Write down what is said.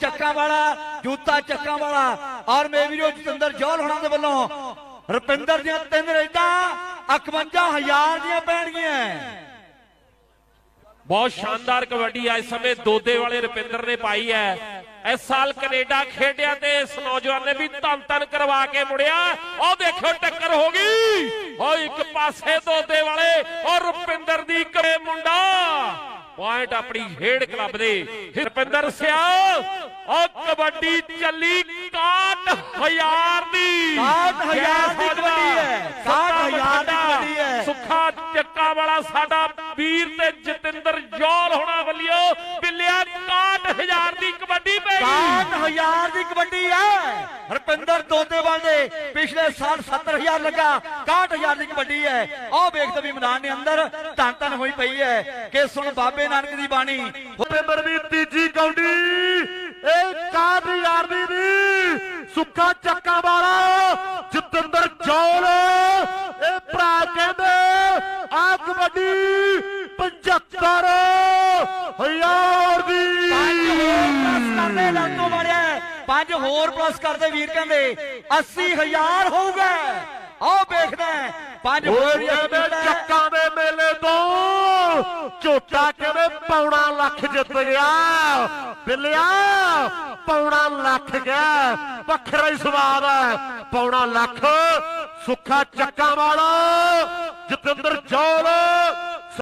ਚੱਕਾਂ ਵਾਲਾ ਜੂਤਾ ਚੱਕਾਂ ਵਾਲਾ ਔਰ ਮੇ ਮੇਵੀਰੋ ਜਤਿੰਦਰ ਜੌਲ ਹੋਣਾ ਦੇ ਵੱਲੋਂ। ਰੁਪਿੰਦਰ ਦੀਆਂ ਤਿੰਨ ਰੇਡਾਂ 51000 ਦੀਆਂ ਪੈਣਗੀਆਂ। ਬਹੁਤ ਸ਼ਾਨਦਾਰ ਕਬੱਡੀ ਇਸ ਸਮੇਂ ਦੋਦੇ ਵਾਲੇ ਰੁਪਿੰਦਰ ਨੇ ਪਾਈ ਹੈ। ਇਸ ਸਾਲ ਕੈਨੇਡਾ ਖੇਡਿਆ ਤੇ ਇਸ ਨੌਜਵਾਨ ਨੇ ਵੀ ਧੰਨ ਧੰਨ ਕਰਵਾ ਕੇ ਮੁੜਿਆ। ਉਹ ਦੇਖੋ ਟੱਕਰ ਹੋ ਗਈ। ਉਹ ਇੱਕ ਪਾਸੇ ਦੋਦੇ ਵਾਲੇ ਔਰ ਰੁਪਿੰਦਰ ਦੀ ਕਰੇ ਮੁੰਡਾ। ਪੁਆਇੰਟ ਆਪਣੀ ਖੇਡ ਕਲੱਬ ਦੇ। ਰੁਪਿੰਦਰ ਸਿਆ ਉਹ ਕਬੱਡੀ ਚੱਲੀ 61000 ਦੀ। 61000 ਦੀ ਕਬੱਡੀ ਹੈ। 61000 ਦੀ ਕਬੱਡੀ ਹੈ। ਸੁੱਖਾ ਚੱਕਾ ਵਾਲਾ ਸਾਡਾ ਵੀਰ ਤੇ ਜਤਿੰਦਰ ਜੌਲ ਹੋਣਾ ਵੱਲਿਓ ਬਿੱਲਿਆ 61000 ਦੀ ਕਬੱਡੀ ਪੈ ਗਈ 61000 ਦੀ ਕਬੱਡੀ ਹੈ। ਰੁਪਿੰਦਰ ਦੋਦੇਵਾਲ ਦੇ ਪਿਛਲੇ ਸਾਲ 70000 ਲੱਗਾ 61000 ਦੀ ਕਬੱਡੀ ਹੈ। ਆਹ ਵੇਖਦੇ ਵੀ ਮੈਦਾਨ ਦੇ ਅੰਦਰ ਧੰਨ ਧੰਨ ਹੋਈ ਪਈ ਹੈ। ਕਿ ਸੁਣ ਬਾਬੇ ਨਾਨਕ ਦੀ ਬਾਣੀ। ਰੁਪਿੰਦਰ ਦੀ ਤੀਜੀ ਕੌਡੀ। ਇਹ 61000 ਦੀ ਦੀ ਸੁੱਖਾ ਚੱਕਾ ਵਾਲਾ ਜਤਿੰਦਰ ਜੌਲ ਇਹ ਭਰਾ ਕਹਿੰਦੇ ਆ ਕਬੱਡੀ 75 ਹਜ਼ਾਰ ਦੀ। ਪਲੱਸ ਕਰਦੇ ਲੰਗੋ ਵਾਲਿਆ ਪੰਜ ਹੋਰ ਪਲੱਸ ਕਰਦੇ ਵੀਰ ਕਹਿੰਦੇ 80000 ਹੋਊਗਾ। ਆਹ ਵੇਖਦਾ ਪੰਜ ਹੋਰ ਹੋਰ ਕਹਿੰਦੇ। ਚੱਕਾਂ ਦੇ ਮੇਲੇ ਤੋਂ। ਝੋਟਾ ਕਹਿੰਦੇ ਪੌਣਾ ਲੱਖ ਜਿੱਤ ਗਿਆ। ਬਿੱਲਿਆ ਪੌਣਾ ਲੱਖ ਗਿਆ। ਵੱਖਰਾ ਹੀ ਸਵਾਦ ਹੈ। ਪੌਣਾ ਲੱਖ। ਸੁੱਖਾ ਚੱਕਾਂ ਵਾਲਾ। ਜਤਿੰਦਰ ਜੌਲ